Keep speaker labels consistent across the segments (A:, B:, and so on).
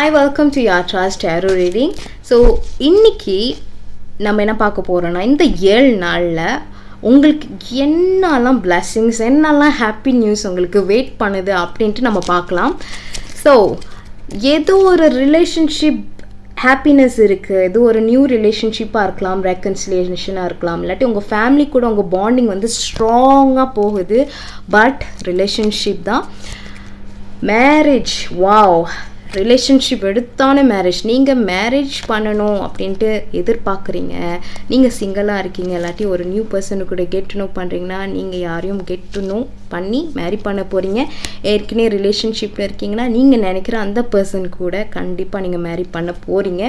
A: Hi welcome to Yatra's tarot reading so இன்னைக்கு நம்ம என்ன பார்க்க போகிறோன்னா இந்த ஏழு நாளில் உங்களுக்கு என்னெல்லாம் blessings என்னெல்லாம் ஹாப்பி நியூஸ் உங்களுக்கு வெயிட் பண்ணுது அப்படின்ட்டு நம்ம பார்க்கலாம். ஸோ ஏதோ ஒரு ரிலேஷன்ஷிப் ஹாப்பினஸ் இருக்குது இது ஒரு நியூ ரிலேஷன்ஷிப்பாக இருக்கலாம் ரெக்கன்சிலேஷனாக இருக்கலாம். இல்லாட்டி உங்கள் ஃபேமிலி கூட உங்கள் பாண்டிங் வந்து ஸ்ட்ராங்காக போகுது. பட் ரிலேஷன்ஷிப் தான். மேரேஜ் வாவ் ரிலேஷன்ஷிப் எடுத்தான மேரேஜ் நீங்கள் மேரேஜ் பண்ணணும் அப்படின்ட்டு எதிர்பார்க்குறீங்க. நீங்கள் சிங்கிளாக இருக்கீங்க இல்லாட்டி ஒரு நியூ பர்சனு கூட கெட் டு நோ பண்ணுறீங்கன்னா நீங்கள் யாரையும் கெட் டு நோ பண்ணி மேரி பண்ண போகிறீங்க ஏற்கனவே ரிலேஷன்ஷிப்பில் இருக்கீங்கன்னா நீங்கள் நினைக்கிற அந்த பர்சன் கூட கண்டிப்பாக நீங்கள் மேரி பண்ண போகிறீங்க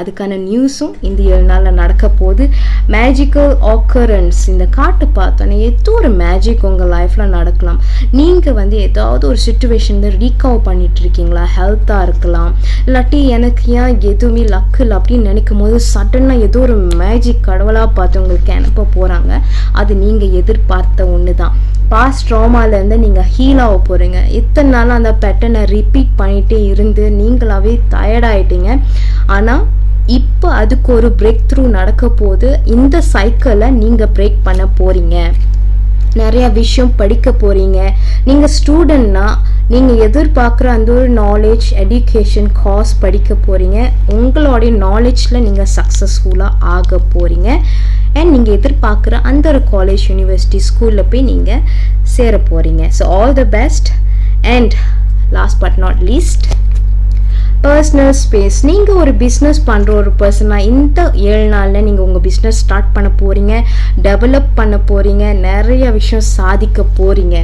A: அதுக்கான நியூஸும் இந்த ஏழு நாளில் நடக்க போகுது. மேஜிக்கல் ஆக்கரன்ஸ் இந்த காட்டை பார்த்தோன்னே ஏதோ ஒரு மேஜிக் உங்கள் லைஃப்பில் நடக்கலாம். நீங்கள் வந்து ஏதாவது ஒரு சுச்சுவேஷன் ரீகவர் பண்ணிகிட்ருக்கீங்களா ஹெல்த்தாக இருக்கலாம் இல்லாட்டி எனக்கு ஏன் எதுவுமே லக்கு இல்லை அப்படின்னு நினைக்கும் போது சடனாக ஏதோ ஒரு மேஜிக் கடவுளாக பார்த்து உங்களுக்கு அனுப்ப போகிறாங்க அது நீங்கள் எதிர்பார்த்த ஒன்று தான் பாஸ்ட் ட்ராமாலேருந்து நீங்கள் ஹீல் ஆக போகிறீங்க இத்தனை நாள் அந்த பேட்டர்னை ரிப்பீட் பண்ணிகிட்டே இருந்து நீங்களாவே டயர்டாயிட்டீங்க ஆனால் இப்போ அதுக்கு ஒரு பிரேக் த்ரூ நடக்க போது இந்த சைக்கிளை நீங்கள் பிரேக் பண்ண போகிறீங்க நிறையா விஷயம் படிக்க போகிறீங்க நீங்கள் ஸ்டூடெண்ட்னா நீங்கள் எதிர்பார்க்குற அந்த ஒரு நாலேஜ் எஜுகேஷன் காஸ் படிக்க போகிறீங்க உங்களுடைய நாலேஜில் நீங்கள் சக்ஸஸ்ஃபுல்லாக ஆக போகிறீங்க அண்ட் நீங்கள் எதிர்பார்க்குற அந்த ஒரு காலேஜ் யூனிவர்சிட்டி ஸ்கூலில் போய் நீங்கள் சேர போகிறீங்க so all the best and last but not least personal space நீங்கள் ஒரு பிஸ்னஸ் பண்ணுற ஒரு பர்சனாக இந்த ஏழு நாளில் நீங்கள் உங்கள் பிஸ்னஸ் ஸ்டார்ட் பண்ண போகிறீங்க டெவலப் பண்ண போகிறீங்க நிறைய விஷயம் சாதிக்க போகிறீங்க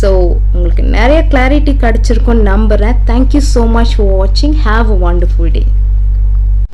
A: ஸோ உங்களுக்கு நிறைய கிளாரிட்டி கிடச்சிருக்கும்னு நம்புகிறேன் thank you so much for வாட்சிங் ஹாவ் அ வண்டர்ஃபுல் டே